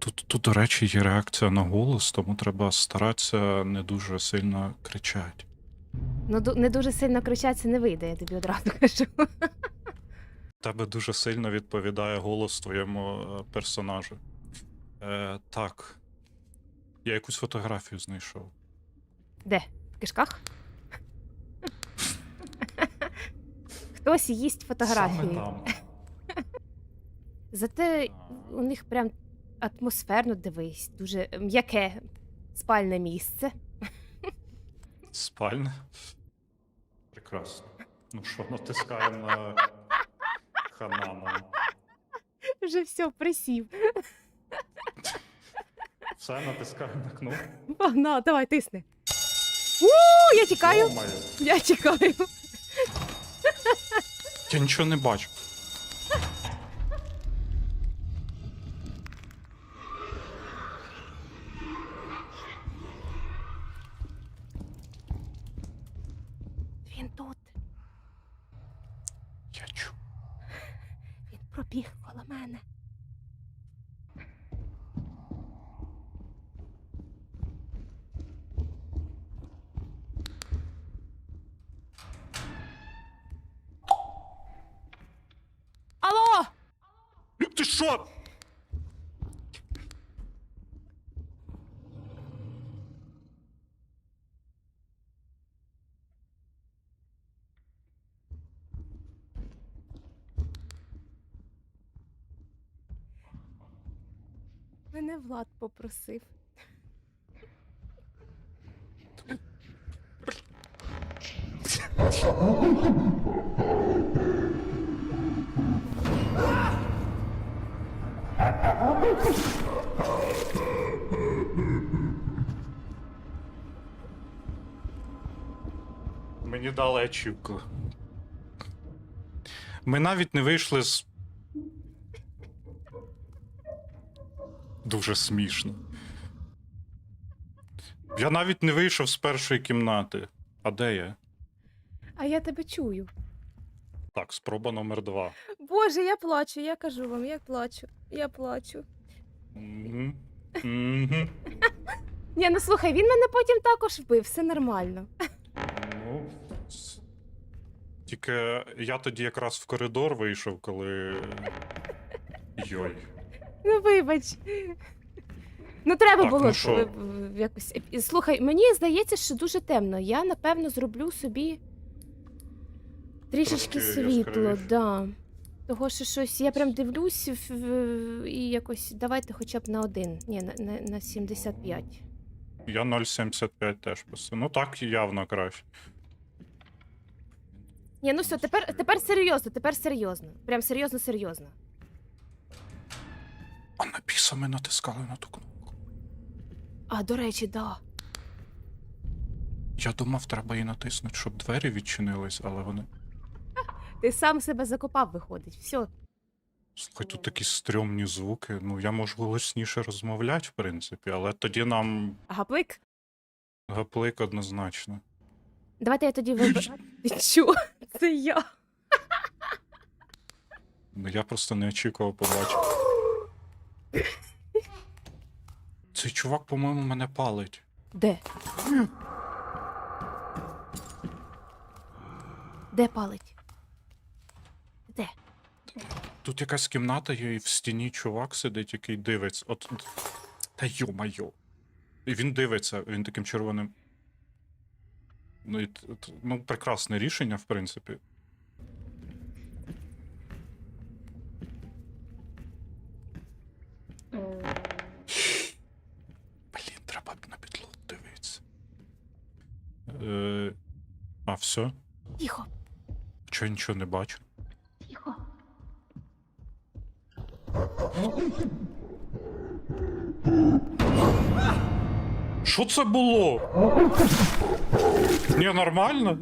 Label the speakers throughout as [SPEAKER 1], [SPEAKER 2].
[SPEAKER 1] Тут, тут, до речі, є реакція на голос, тому треба старатися не дуже сильно кричати.
[SPEAKER 2] Ну, ду- не дуже сильно кричати не вийде, я тобі одразу кажу.
[SPEAKER 1] Тебе дуже сильно відповідає голос твоєму е, персонажу. Е, так. Я якусь фотографію знайшов.
[SPEAKER 2] Де? В кишках? Хтось їсть
[SPEAKER 1] Саме там.
[SPEAKER 2] Зате у них прям атмосферно дивись, дуже м'яке спальне місце.
[SPEAKER 1] Спальне. Прекрасно. Ну що, натискаємо на Ханана.
[SPEAKER 2] Вже все, присів.
[SPEAKER 1] Все, натискаємо на кнопку.
[SPEAKER 2] Погнал, давай, тисни. У, я тікаю,
[SPEAKER 1] Йо-моє.
[SPEAKER 2] я тікаю.
[SPEAKER 1] Я нічого не бачу.
[SPEAKER 2] Він тут.
[SPEAKER 1] Я чую.
[SPEAKER 2] Пробіг коло мене. Алло!
[SPEAKER 1] Ти що?
[SPEAKER 2] Мене Влад попросив.
[SPEAKER 1] Мені дали ачівку. Ми навіть не вийшли з. Дуже смішно. Я навіть не вийшов з першої кімнати. А де я?
[SPEAKER 2] А я тебе чую.
[SPEAKER 1] Так, спроба номер два.
[SPEAKER 2] Боже, я плачу, я кажу вам, я плачу. Я плачу.
[SPEAKER 1] Мгм. Мгм.
[SPEAKER 2] Ні, ну слухай, він мене потім також вбив, все нормально.
[SPEAKER 1] Ну, с- Тільки я тоді якраз в коридор вийшов, коли. Йой.
[SPEAKER 2] Ну, вибач. Ну, треба
[SPEAKER 1] Так,
[SPEAKER 2] було
[SPEAKER 1] ну що?
[SPEAKER 2] в- якось. І, Слухай, мені здається, що дуже темно. Я, напевно, зроблю собі трішечки
[SPEAKER 1] Трошки
[SPEAKER 2] світло,
[SPEAKER 1] яскравіше.
[SPEAKER 2] да. Того, що щось, я прям дивлюсь в- в- і якось давайте хоча б на один. Ні, на, на, на 75.
[SPEAKER 1] Я 0,75 теж писав. Ну так явно краще.
[SPEAKER 2] Ні, ну все, тепер, тепер серйозно, тепер серйозно. Прям серйозно, серйозно.
[SPEAKER 1] А на біса ми натискали на ту кнопку.
[SPEAKER 2] А, до речі, да.
[SPEAKER 1] Я думав, треба її натиснути, щоб двері відчинились, але вони.
[SPEAKER 2] Ти сам себе закопав, виходить. Все.
[SPEAKER 1] Слухай, тут такі стрьомні звуки. Ну, я можу голосніше розмовляти, в принципі, але тоді нам
[SPEAKER 2] Гаплик.
[SPEAKER 1] гаплик однозначно.
[SPEAKER 2] Давайте я тоді виберу. Що? Це я.
[SPEAKER 1] Ну, я просто не очікував побачити. Цей чувак, по-моєму, мене палить.
[SPEAKER 2] Де? Де палить? Де?
[SPEAKER 1] Тут якась кімната є, і в стіні чувак сидить, який дивиться. От. Та йо-майо. І він дивиться, він таким червоним. Ну, і, ну, прекрасне рішення, в принципі. Блін, треба на підлогу дивитися. Е, а, все?
[SPEAKER 2] Тихо,
[SPEAKER 1] Чого я нічого не бачу?
[SPEAKER 2] тихо.
[SPEAKER 1] Що це було? Ні, нормально?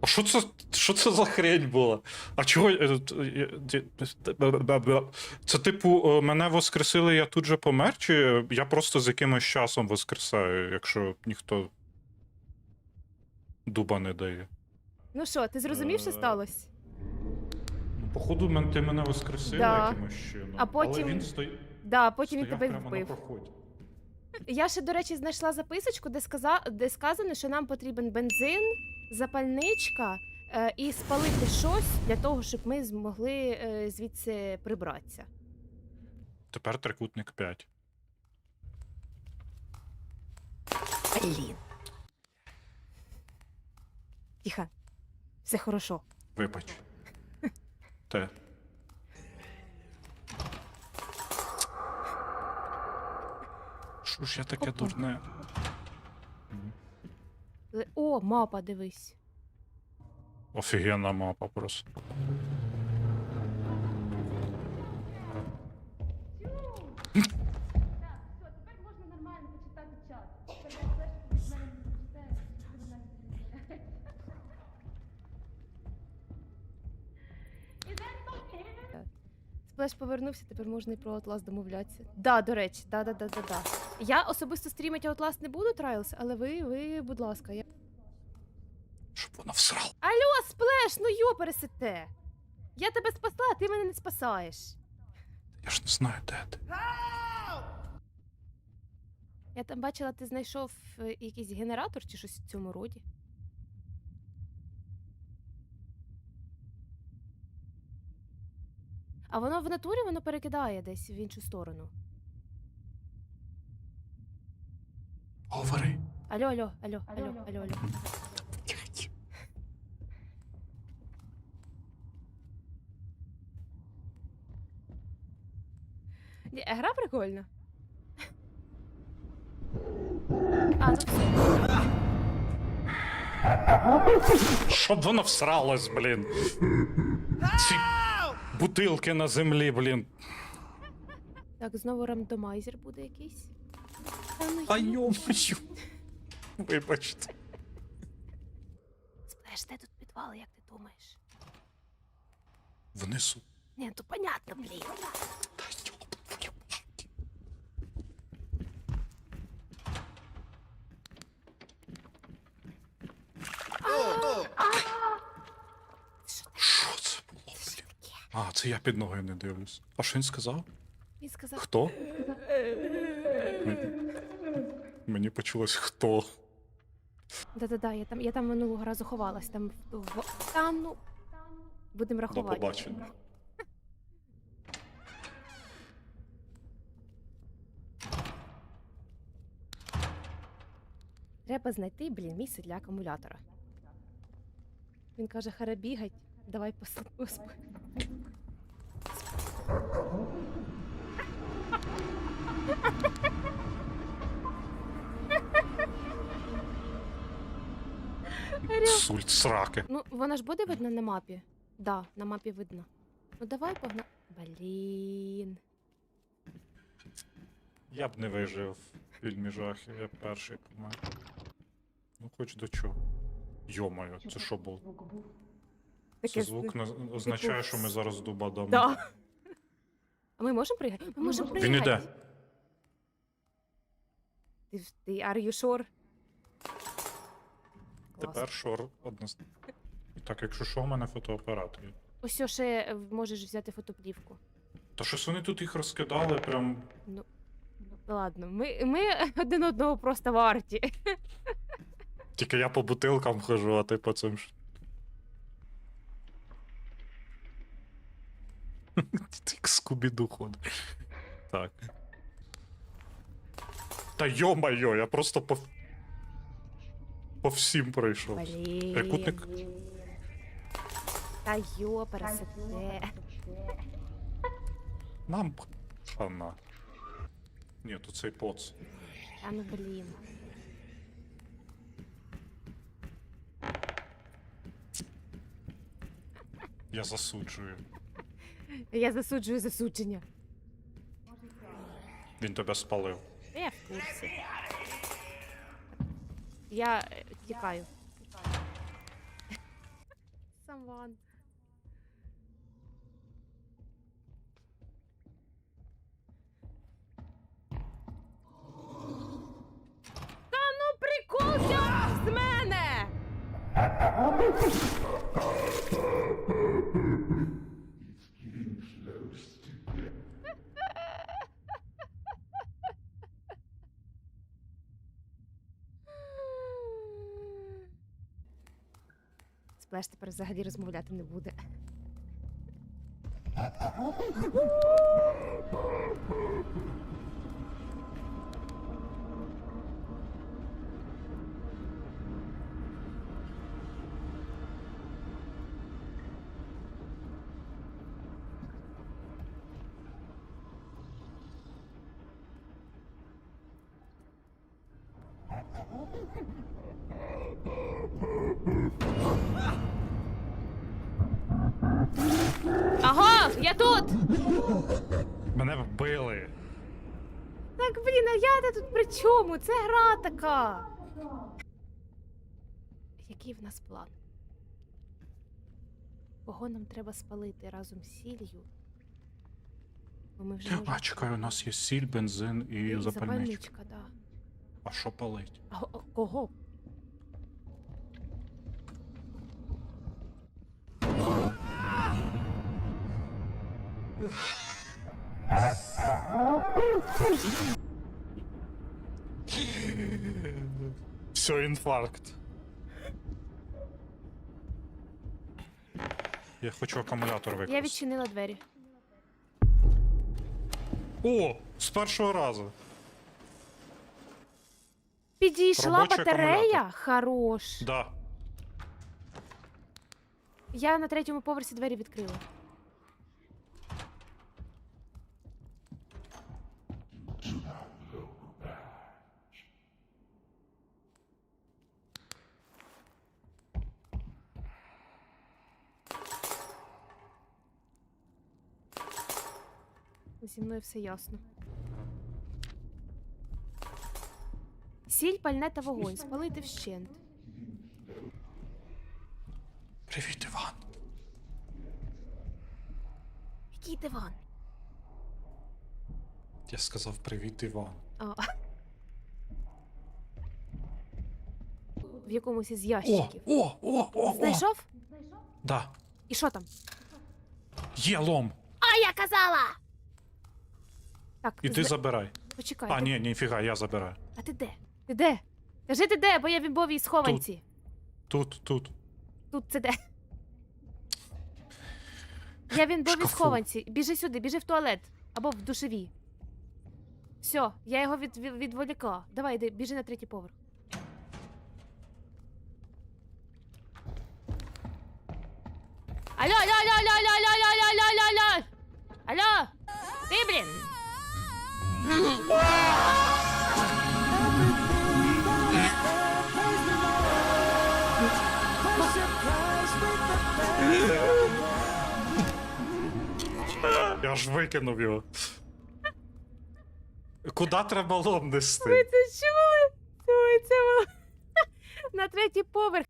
[SPEAKER 1] А що це, що це за хрень була? А чого. Це, типу, е, мене воскресили, я тут же помер, чи я просто з якимось часом воскресаю, якщо ніхто дуба не дає?
[SPEAKER 2] Ну що, ти зрозумів, що
[SPEAKER 1] Е,
[SPEAKER 2] сталося?
[SPEAKER 1] Походу, мен- ти мене воскресила
[SPEAKER 2] Да.
[SPEAKER 1] якимось чином.
[SPEAKER 2] А потім
[SPEAKER 1] Але він стої...
[SPEAKER 2] Да, потім він
[SPEAKER 1] стояв
[SPEAKER 2] тебе
[SPEAKER 1] прямо
[SPEAKER 2] вбив.
[SPEAKER 1] на проході.
[SPEAKER 2] Я ще, до речі, знайшла записочку, де, сказа... де сказано, що нам потрібен бензин, запальничка і спалити щось для того, щоб ми змогли е, звідси прибратися.
[SPEAKER 1] Тепер трикутник 5.
[SPEAKER 2] Блін. Тихо. Все хорошо.
[SPEAKER 1] Вибач. Те. Що ж я таке
[SPEAKER 2] Опа.
[SPEAKER 1] дурне?
[SPEAKER 2] О, мапа, дивись.
[SPEAKER 1] Офігенна мапа просто.
[SPEAKER 2] Сплеш повернувся, тепер можна і про Outlast домовлятися. Да, до речі, да, да, да, да, да. Я особисто стрімити Outlast не буду Trials, але ви, ви, будь ласка, я.
[SPEAKER 1] Щоб вона всрала.
[SPEAKER 2] Алло, сплеш, ну йо пересете. Я тебе спасла, а ти мене не спасаєш.
[SPEAKER 1] Я ж не знаю, де ти.
[SPEAKER 2] Я там бачила, ти знайшов е, якийсь генератор чи щось в цьому роді. А воно в натурі воно перекидає десь в іншу сторону.
[SPEAKER 1] Говори.
[SPEAKER 2] Алло, алло, алло, алло, алло, алло. Ні, Гра прикольна. А, ну все.
[SPEAKER 1] Щоб вона всралась, блін. Ці бутилки на землі, блін.
[SPEAKER 2] Так, знову рандомайзер буде якийсь. Та ну
[SPEAKER 1] А
[SPEAKER 2] йо.
[SPEAKER 1] йомаю. Вибачте.
[SPEAKER 2] Сплеш, де тут підвал, як ти думаєш?
[SPEAKER 1] Внизу.
[SPEAKER 2] Ні, то понятно, блін.
[SPEAKER 1] Та йоб твою мать. Що це було, блін? А, це я під ноги не дивлюсь. А що він сказав?
[SPEAKER 2] Він сказав,
[SPEAKER 1] Хто? Мені- Мені почулось хто.
[SPEAKER 2] да-да-да, я там, я там минулого разу ховалась, там в... в- Та ну... Будемо
[SPEAKER 1] До
[SPEAKER 2] рахувати.
[SPEAKER 1] побачення.
[SPEAKER 2] Треба знайти, блін, місце для акумулятора. Він каже, харе бігать, давай пос...
[SPEAKER 1] Сульт сраки.
[SPEAKER 2] Ну, вона ж буде видно на мапі? Да, на мапі видно. Ну давай погна. Блін.
[SPEAKER 1] Я б не вижив в фільмі жахів, я перший помер. Ну, хоч до чого. Йомаю, це що було? Це звук не означає, що ми зараз дуба дамо.
[SPEAKER 2] Да. А ми можемо пригати? Ми можемо.
[SPEAKER 1] Він іде.
[SPEAKER 2] Ти, в- ти are you sure? Клас.
[SPEAKER 1] Тепер шор однозначно. Так, якщо що, у мене фотоапарат є.
[SPEAKER 2] Ось ще е, можеш взяти фотоплівку.
[SPEAKER 1] Та щось вони тут їх розкидали, прям.
[SPEAKER 2] Ну, ладно, ми, ми один одного просто варті.
[SPEAKER 1] Тільки я по бутилкам хожу, а ти по цим. ж- Ти як скубіду ходиш. Так. Та йо-майо, я просто по. По всім пройшов. Трикутник.
[SPEAKER 2] Та йо, пересете.
[SPEAKER 1] Нам хана. Ні, тут цей поц.
[SPEAKER 2] Та ну блін.
[SPEAKER 1] Я засуджую.
[SPEAKER 2] Я засуджую засудження.
[SPEAKER 1] Він тебе спалив.
[SPEAKER 2] Я в курсі. Я е, тікаю. Самван. Та ну прикол зняв з мене! Флеш тепер взагалі розмовляти не буде. Ага, я тут!
[SPEAKER 1] Мене вбили.
[SPEAKER 2] Так, блін, а я тут при чому? Це гра така. Який в нас план? Кого нам треба спалити разом з сіллю? Бо ми вже можемо...
[SPEAKER 1] А, чекай, у нас є сіль, бензин і,
[SPEAKER 2] І
[SPEAKER 1] запальничка.
[SPEAKER 2] запальничка, да.
[SPEAKER 1] А що палить?
[SPEAKER 2] А о- кого?
[SPEAKER 1] Все, інфаркт. Я хочу акумулятор використати.
[SPEAKER 2] Я відчинила двері.
[SPEAKER 1] О, з першого разу.
[SPEAKER 2] Підійшла
[SPEAKER 1] Робочий
[SPEAKER 2] батарея?
[SPEAKER 1] акумулятор.
[SPEAKER 2] Хорош.
[SPEAKER 1] Да.
[SPEAKER 2] Я на третьому поверсі двері відкрила. Зі мною все ясно. Сіль, пальне та вогонь. Спалити вщент.
[SPEAKER 1] Привіт, Іван.
[SPEAKER 2] Який диван?
[SPEAKER 1] Я сказав привіт, Іван.
[SPEAKER 2] А. В якомусь із
[SPEAKER 1] О,
[SPEAKER 2] ящиків.
[SPEAKER 1] о, о, о, о.
[SPEAKER 2] Знайшов?
[SPEAKER 1] Да.
[SPEAKER 2] І що там?
[SPEAKER 1] Є лом.
[SPEAKER 2] А я казала! Так,
[SPEAKER 1] Іди
[SPEAKER 2] зна-
[SPEAKER 1] забирай.
[SPEAKER 2] почекай.
[SPEAKER 1] А,
[SPEAKER 2] ти-
[SPEAKER 1] ні, ніфіга, я забираю.
[SPEAKER 2] А ти де? Ти де? Кажи ти де, бо я в імбовій схованці.
[SPEAKER 1] Тут, тут.
[SPEAKER 2] Тут це де? Я в імбовій
[SPEAKER 1] Шкафу.
[SPEAKER 2] схованці. Біжи сюди, біжи в туалет або в душеві. Все, я його від, від, відволікла. Давай, йди, біжи на третій поверх. Алло, алло, алло, алло, алло, алло, алло, алло, алло, алло! Алло! Ти, блін!
[SPEAKER 1] Я ж викинув його. Куди треба лом нести?
[SPEAKER 2] Ви це чули? Ой, це було на третій поверх.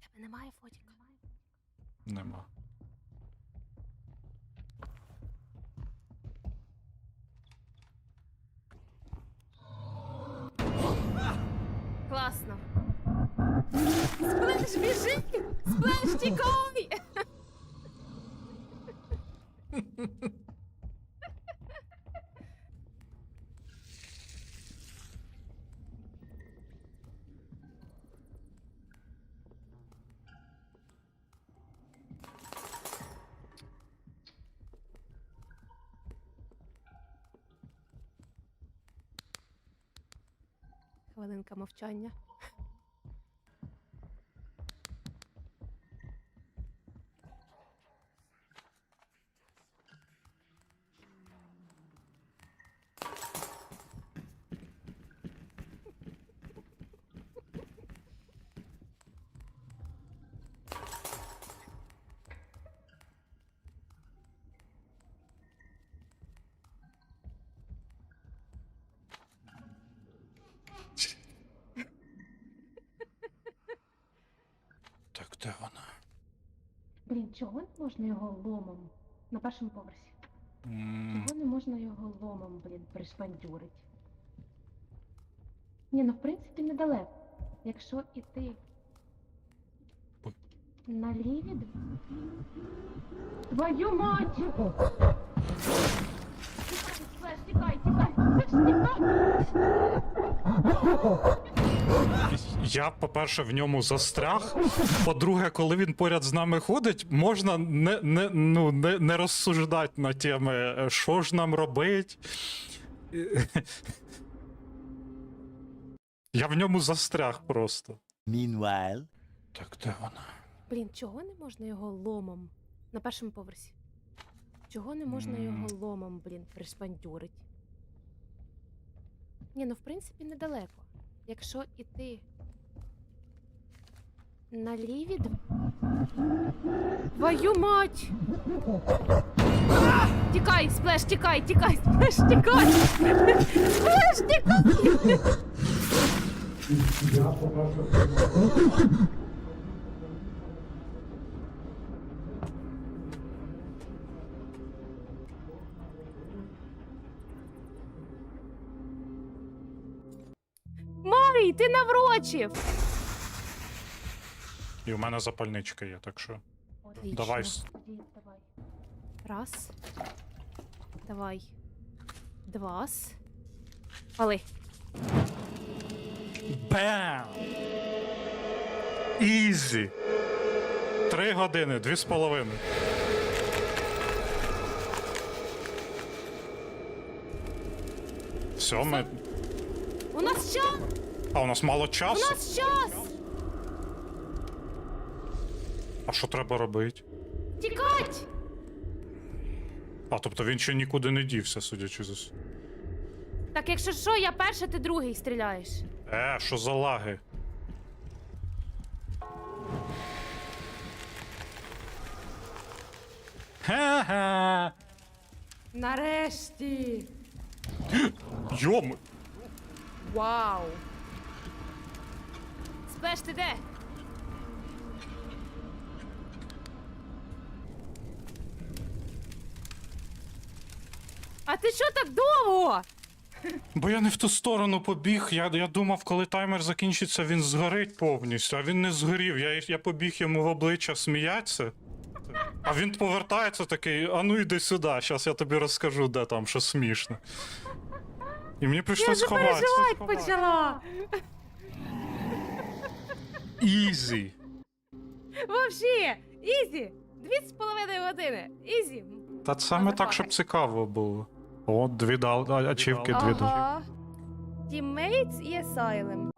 [SPEAKER 2] Тебе немає фотіка.
[SPEAKER 1] Нема.
[SPEAKER 2] Класно. Сплеш, біжи! Сплеш, тікай! Хвилинка мовчання.
[SPEAKER 1] Де вона?
[SPEAKER 3] Блін, чого не можна його ломом на першому поверсі?
[SPEAKER 1] М,
[SPEAKER 3] Чого не можна його ломом, блін, пришпандюрить? Ні, ну в принципі недалеко. Якщо іти
[SPEAKER 1] Ой.
[SPEAKER 3] на ліві. Твою мать! Флеш, тікай, тікай! Флеш, тікай!
[SPEAKER 1] Я, по-перше, в ньому застряг. По-друге, коли він поряд з нами ходить, можна не, не, ну, не, не розсуждати на теми, е, що ж нам робить. Я в ньому застряг просто.
[SPEAKER 4] Meanwhile,
[SPEAKER 1] Так, де вона?
[SPEAKER 3] Блін, чого не можна його ломом? На першому поверсі. Чого не можна його ломом, блін, пришпандюрить? Ні, ну в принципі недалеко. Якщо іти на ліві. Твою мать! А! Тікай, сплеш, тікай, тікай, сплеш, тікай! Сплеш, тікай! Ти наврочив!
[SPEAKER 1] І в мене запальничка є, так що.
[SPEAKER 3] Отлично.
[SPEAKER 1] Давай.
[SPEAKER 3] Раз. Давай. Два. Пали.
[SPEAKER 1] Бам! Ізі! Три години, дві з половиною. Все, ми.
[SPEAKER 3] У нас час!
[SPEAKER 1] А у нас мало
[SPEAKER 3] У нас час!
[SPEAKER 1] А що треба робити?
[SPEAKER 3] Тікать!
[SPEAKER 1] А, тобто він ще нікуди не дівся, судячи з. ус-
[SPEAKER 3] Так якщо що, я перша, ти другий стріляєш.
[SPEAKER 1] Е, що за лаги? Ге-ге!
[SPEAKER 3] Нарешті!
[SPEAKER 1] Йом!
[SPEAKER 3] Вау! Ти де? А ти що так довго?
[SPEAKER 1] Бо я не в ту сторону побіг. Я, я думав, коли таймер закінчиться, він згорить повністю, а він не згорів. Я, я побіг йому в обличчя сміятися. А він повертається такий: а ну йди сюди, зараз я тобі розкажу, де там, що смішно. І мені
[SPEAKER 3] Я
[SPEAKER 1] прийшлось
[SPEAKER 3] вже
[SPEAKER 1] сховатися.
[SPEAKER 3] переживати почала.
[SPEAKER 1] Ізі.
[SPEAKER 3] Вообще, ізі! Дві з половиною години. Ізі.
[SPEAKER 1] Та саме так, щоб цікаво було. О, дві дал, ачівки, дві дал.
[SPEAKER 3] Ага. Teammates і Asylum.